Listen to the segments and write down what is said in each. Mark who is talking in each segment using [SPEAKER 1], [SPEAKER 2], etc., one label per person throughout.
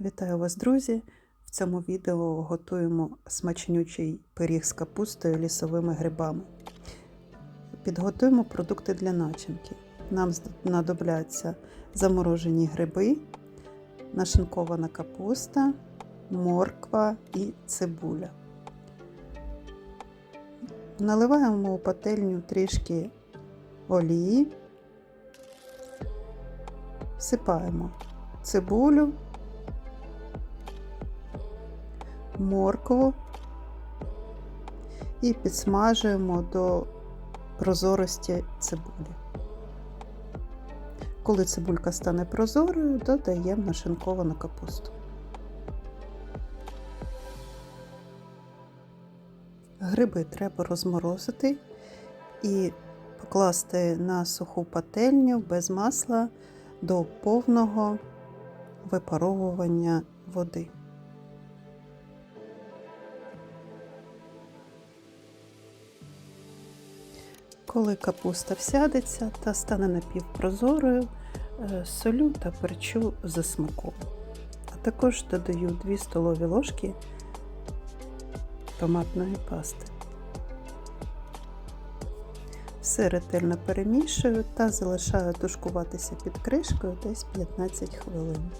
[SPEAKER 1] Вітаю вас, друзі! В цьому відео готуємо смачнючий пиріг з капустою лісовими грибами. Підготуємо продукти для начинки. Нам знадобляться заморожені гриби, нашинкована капуста, морква і цибуля. Наливаємо у пательню трішки олії, всипаємо цибулю, моркву і підсмажуємо до прозорості цибулі. Коли цибулька стане прозорою, додаємо нашинковану капусту. Гриби треба розморозити і покласти на суху пательню без масла до повного випаровування води. Коли капуста всядеться та стане напівпрозорою, е, солю та перчу за смаком. А також додаю 2 столові ложки томатної пасти. Все ретельно перемішую та залишаю тушкуватися під кришкою десь 15 хвилин.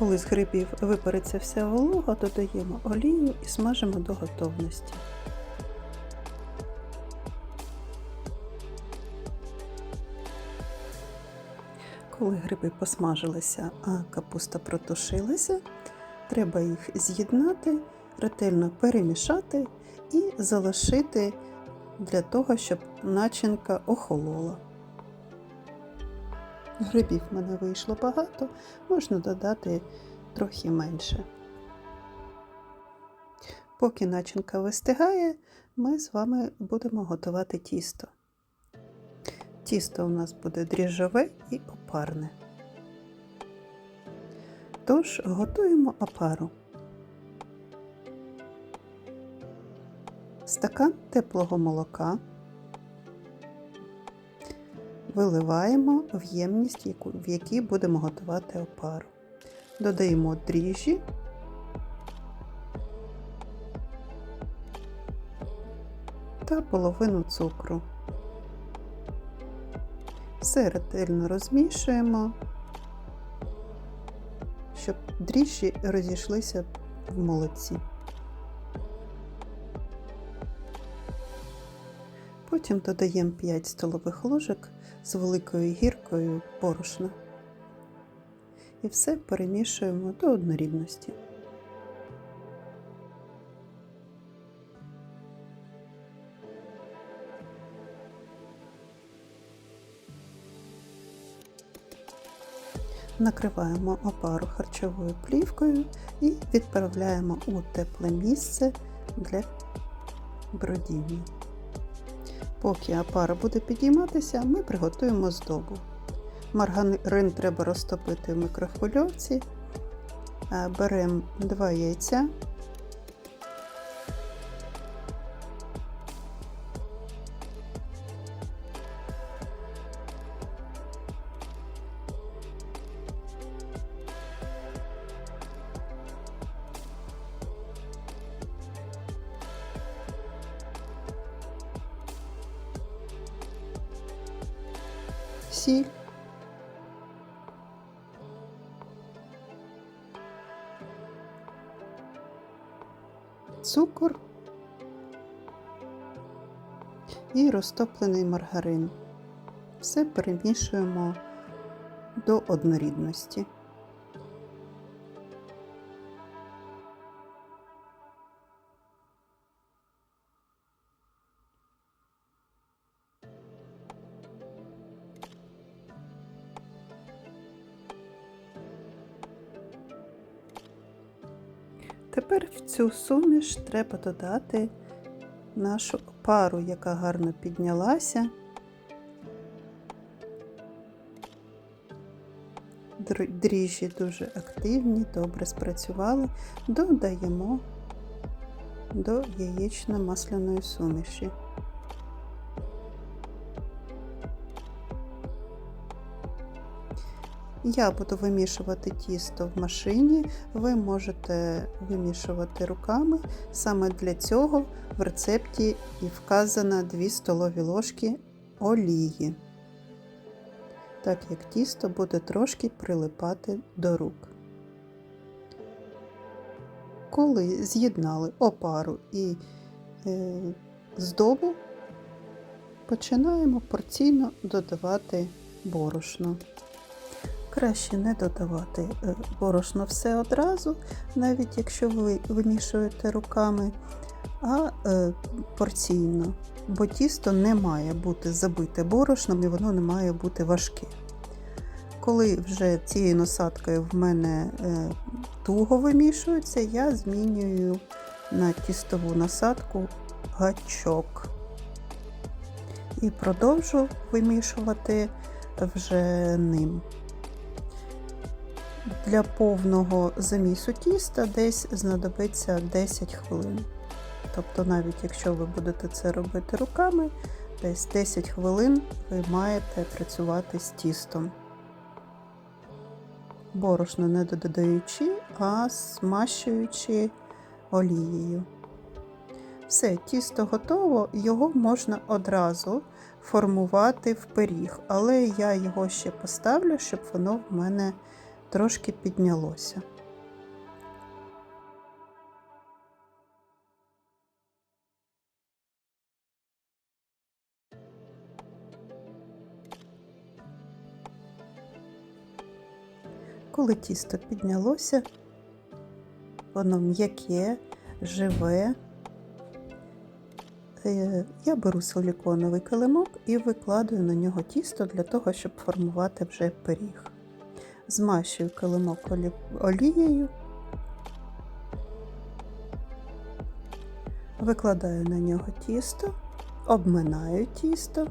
[SPEAKER 1] Коли з грибів випариться вся волога, додаємо олію і смажимо до готовності. Коли гриби посмажилися, а капуста протушилася, треба їх з'єднати, ретельно перемішати і залишити для того, щоб начинка охолола. Грибів в мене вийшло багато, можна додати трохи менше. Поки начинка вистигає, ми з вами будемо готувати тісто. Тісто у нас буде дріжджове і опарне. Тож готуємо опару. Стакан теплого молока. Виливаємо в ємність, в якій будемо готувати опару. Додаємо дріжджі та половину цукру. Все ретельно розмішуємо, щоб дріжджі розійшлися в молоці. Потім додаємо 5 столових ложок з великою гіркою борошна. І все перемішуємо до однорідності. Накриваємо опару харчовою плівкою і відправляємо у тепле місце для бродіння. Поки опара буде підійматися, ми приготуємо здобу. Маргарин треба розтопити в мікрохвильовці. Беремо 2 яйця. Сіль. Цукор і розтоплений маргарин. Все перемішуємо до однорідності. Тепер в цю суміш треба додати нашу пару, яка гарно піднялася. Дріжджі дуже активні, добре спрацювали. Додаємо до яєчно-масляної суміші. Я буду вимішувати тісто в машині, ви можете вимішувати руками. Саме для цього в рецепті і вказано 2 столові ложки олії, так як тісто буде трошки прилипати до рук. Коли з'єднали опару і е, здобу, починаємо порційно додавати борошно. Краще не додавати е, борошно все одразу, навіть якщо ви вимішуєте руками, а е, порційно, бо тісто не має бути забите борошном і воно не має бути важке. Коли вже цією насадкою в мене е, туго вимішується, я змінюю на тістову насадку гачок. І продовжу вимішувати вже ним. Для повного замісу тіста десь знадобиться 10 хвилин. Тобто, навіть якщо ви будете це робити руками, десь 10 хвилин ви маєте працювати з тістом. Борошно не додаючи, а змащуючи олією. Все, тісто готово, його можна одразу формувати в пиріг, але я його ще поставлю, щоб воно в мене трошки піднялося. Коли тісто піднялося, воно м'яке, живе. Е, я беру силіконовий килимок і викладаю на нього тісто для того, щоб формувати вже пиріг змащую килимок олією, викладаю на нього тісто, обминаю тісто.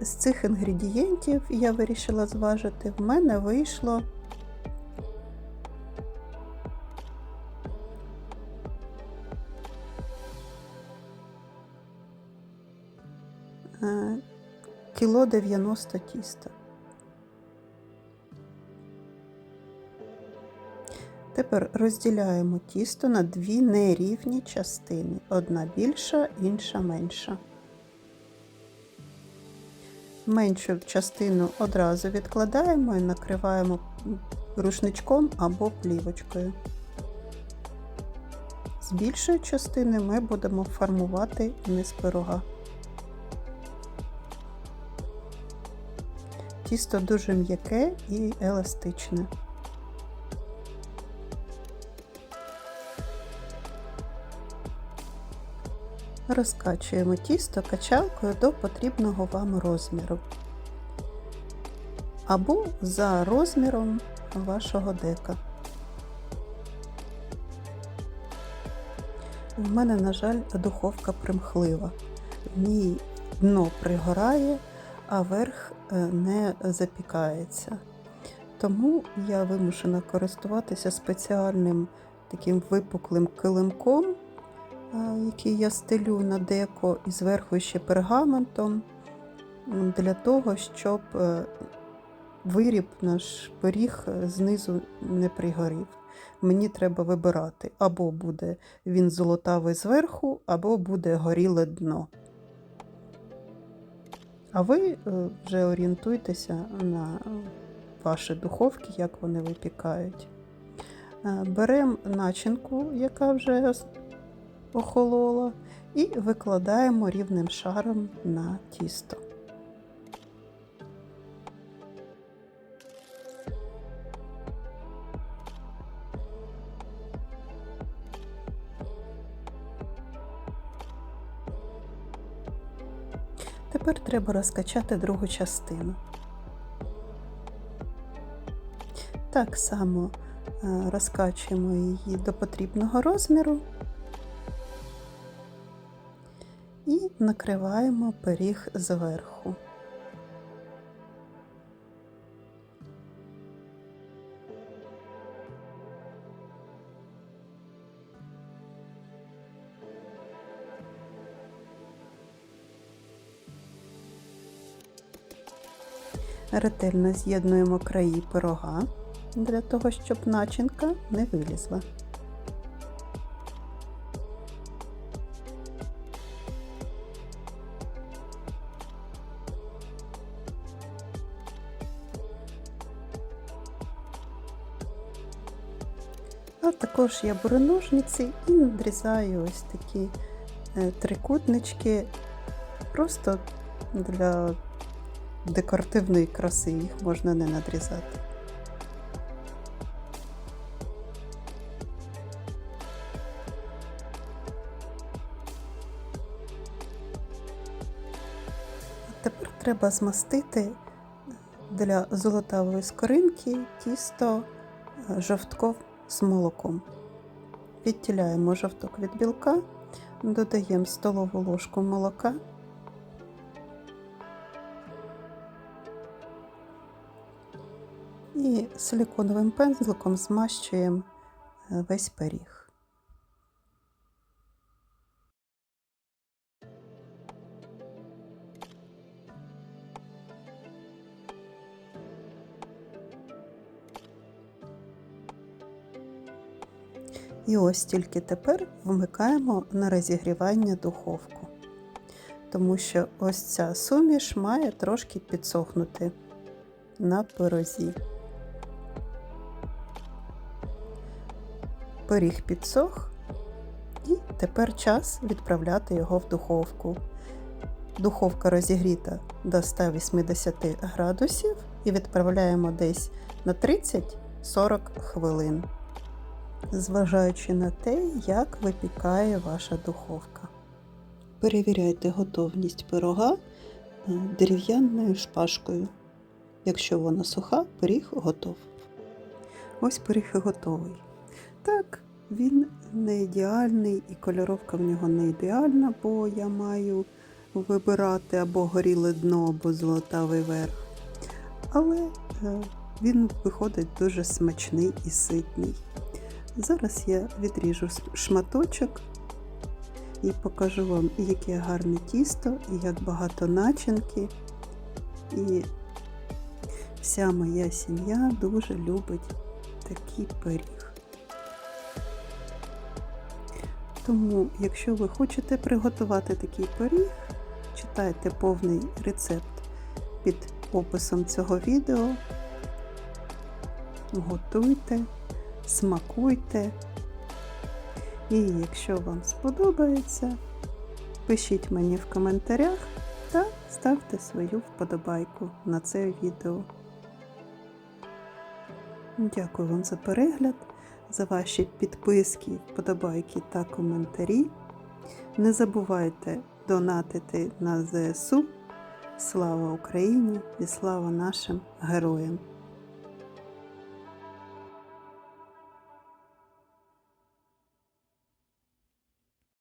[SPEAKER 1] З цих інгредієнтів я вирішила зважити, в мене вийшло е, кіло 90 тіста. Тепер розділяємо тісто на дві нерівні частини. Одна більша, інша менша. Меншу частину одразу відкладаємо і накриваємо рушничком або плівочкою. З більшої частини ми будемо формувати низ пирога. Тісто дуже м'яке і еластичне. Розкачуємо тісто качалкою до потрібного вам розміру або за розміром вашого дека. У мене, на жаль, духовка примхлива. В ній дно пригорає, а верх е, не запікається. Тому я вимушена користуватися спеціальним таким випуклим килимком який я стелю на деко і зверху ще пергаментом, для того, щоб е, виріб наш пиріг е, знизу не пригорів. Мені треба вибирати, або буде він золотавий зверху, або буде горіле дно. А ви е, вже орієнтуйтеся на ваші духовки, як вони випікають. Беремо начинку, яка вже охолола, і викладаємо рівним шаром на тісто. Тепер треба розкачати другу частину. Так само е, розкачуємо її до потрібного розміру і накриваємо пиріг зверху. Ретельно з'єднуємо краї пирога для того, щоб начинка не вилізла. Також я беру ножниці і надрізаю ось такі е, трикутнички просто для декоративної краси, їх можна не надрізати. Тепер треба змастити для золотавої скоринки тісто е, жовтком з молоком. Відділяємо жовток від білка, додаємо столову ложку молока. І силиконовим пензликом змащуємо е, весь пиріг. І ось тільки тепер вмикаємо на розігрівання духовку, тому що ось ця суміш має трошки підсохнути на пирозі. Пиріг підсох, і тепер час відправляти його в духовку. Духовка розігріта до 180 градусів і відправляємо десь на 30-40 хвилин, зважаючи на те, як випікає ваша духовка. Перевіряйте готовність пирога е, дерев'яною шпажкою. Якщо вона суха, пиріг готов. Ось пиріг і готовий. Так, він не ідеальний і кольоровка в нього не ідеальна, бо я маю вибирати або горіле дно, або золотавий верх. Але е, він виходить дуже смачний і ситний. Зараз я відріжу шматочок і покажу вам, яке гарне тісто, і як багато начинки. І вся моя сім'я дуже любить такий пиріг. Тому, якщо ви хочете приготувати такий пиріг, читайте повний рецепт під описом цього відео, готуйте, смакуйте. І якщо вам сподобається, пишіть мені в коментарях та ставте свою вподобайку на це відео. Дякую вам за перегляд, за ваші підписки, вподобайки та коментарі. Не забувайте донатити на ЗСУ. Слава Україні і слава нашим героям!